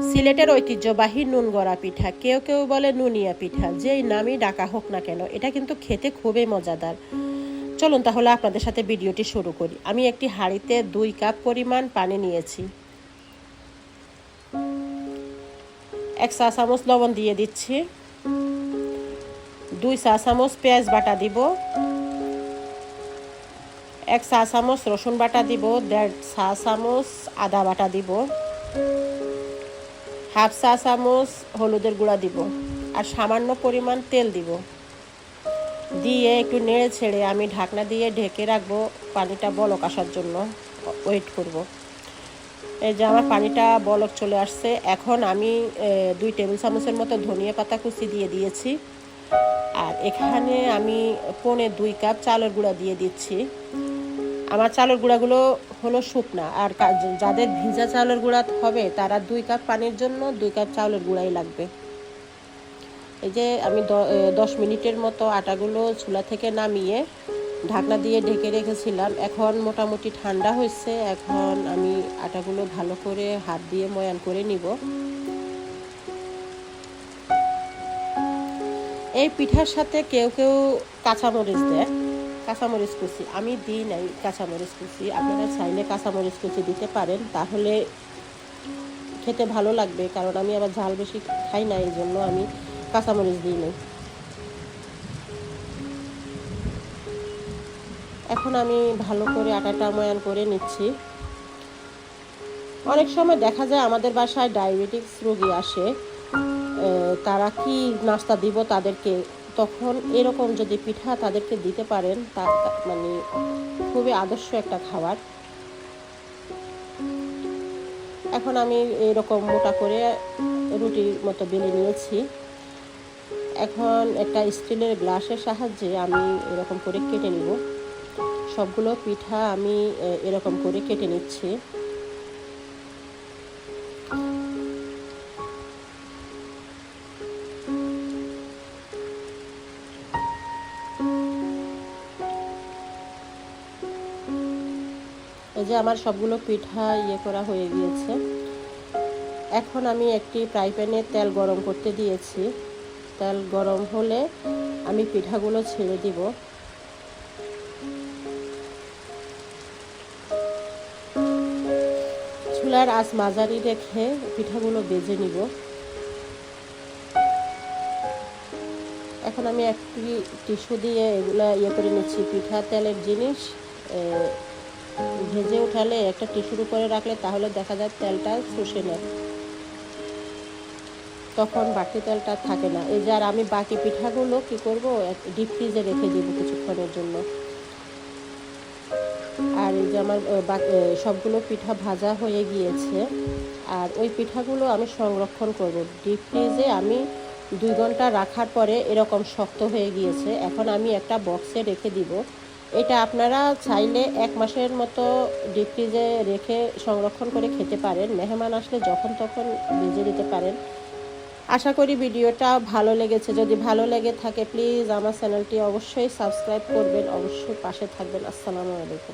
সিলেটের ঐতিহ্যবাহী নুন গড়া পিঠা। কেউ কেউ বলে নুনিয়া পিঠা, যেই নামই ডাকা হোক না কেন, এটা কিন্তু খেতে খুবই মজাদার। চলুন তাহলে আপনাদের সাথে ভিডিওটি শুরু করি। আমি একটি হাঁড়িতে দুই কাপ পরিমাণ পানি নিয়েছি। এক চা চামচ লবণ দিয়ে দিচ্ছি। দুই চা চামচ পেঁয়াজ বাটা দিব। এক চা চামচ রসুন বাটা দিব। দেড় চা চামচ আদা বাটা দিব। হাফ চা চামচ হলুদের গুঁড়া দিব আর সামান্য পরিমাণ তেল দিব। দিয়ে একটু নেড়ে ছেড়ে আমি ঢাকনা দিয়ে ঢেকে রাখব পানিটা বলক আসার জন্য। ওয়েট করব। এই যে আমার পানিটা বলক চলে আসছে। এখন আমি দুই টেবিল চামচের মতো ধনিয়া পাতা কুচি দিয়ে দিয়েছি। আর এখানে আমি পনে দুই কাপ চালের গুঁড়া দিয়ে দিচ্ছি। আমার চালের গুঁড়াগুলো হলো শুকনা, আর যাদের ভিজা চালের গুঁড়া হবে তারা দুই কাপ পানির জন্য দুই কাপ চাউলের গুঁড়াই লাগবে। এই যে আমি দশ মিনিটের মতো আটাগুলো চুলা থেকে নামিয়ে ঢাকনা দিয়ে ঢেকে রেখেছিলাম। এখন মোটামুটি ঠান্ডা হয়েছে, এখন আমি আটাগুলো ভালো করে হাত দিয়ে ময়ান করে নিব। এই পিঠার সাথে কেউ কেউ কাঁচামরিচ দেয়। কাঁচামরিচ কুচি। আমি দিই নাই কাঁচামরিচ কুচি। আপনারা চাইলে কাঁচামরিচ কুচি দিতে পারেন। তাহলে খেতে ভালো লাগবে, কারণ আমি আবার ঝাল বেশি খাই না এই জন্য আমি কাঁচামরিচ দিই নাই। এখন আমি ভালো করে আটাটা ময়ান করে নিচ্ছি। অনেক সময় দেখা যায় আমাদের বাসায় ডায়াবেটিক্স রোগী আসে তারা কি নাস্তা দিব তাদেরকে তখন এরকম যদি পিঠা তাদেরকে দিতে পারেন, তা মানে খুবই আদর্শ একটা খাবার। এখন আমি এরকম মোটা করে রুটির মতো বেলে নিয়েছি। এখন একটা স্টিলের গ্লাসের সাহায্যে আমি এরকম করে কেটে নিব। সবগুলো পিঠা আমি এরকম করে কেটে নিচ্ছি। এই যে আমার সবগুলো পিঠা ইয়ে করা হয়ে গিয়েছে। এখন আমি একটি ফ্রাই প্যানে তেল গরম করতে দিয়েছি। তেল গরম হলে আমি পিঠাগুলো ছেড়ে দিব। চুলার আঁচ মাঝারি রেখে পিঠাগুলো বেজে নিব। এখন আমি একটি টিস্যু দিয়ে এগুলো ইয়ে করে নিচ্ছি, পিঠা, তেলের জিনিস ভেজে উঠালে একটা টিস্যুর উপরে রাখলে তাহলে দেখা যায় তেলটা শুষে নেয়। তখন বাকি তেলটা থাকে না। এই যে আর আমি বাকি পিঠাগুলো কি করব? ডিপ ফ্রিজে রেখে দিব কিছুক্ষণের জন্য। আর এই যে আমার সবগুলো পিঠা ভাজা হয়ে গিয়েছে। আর ওই পিঠাগুলো আমি সংরক্ষণ করব। ডিপ ফ্রিজে আমি দুই ঘণ্টা রাখার পরে এরকম শক্ত হয়ে গিয়েছে। এখন আমি একটা বক্সে রেখে দিব। এটা আপনারা চাইলে এক মাসের মতো ডিপ ফ্রিজে রেখে সংরক্ষণ করে খেতে পারেন। মেহমান আসলে যখন তখন ভেজে দিতে পারেন। আশা করি ভিডিওটা ভালো লেগেছে। যদি ভালো লেগে থাকে প্লিজ আমার চ্যানেলটি অবশ্যই সাবস্ক্রাইব করবেন। অবশ্যই পাশে থাকবেন। আসসালামু আলাইকুম।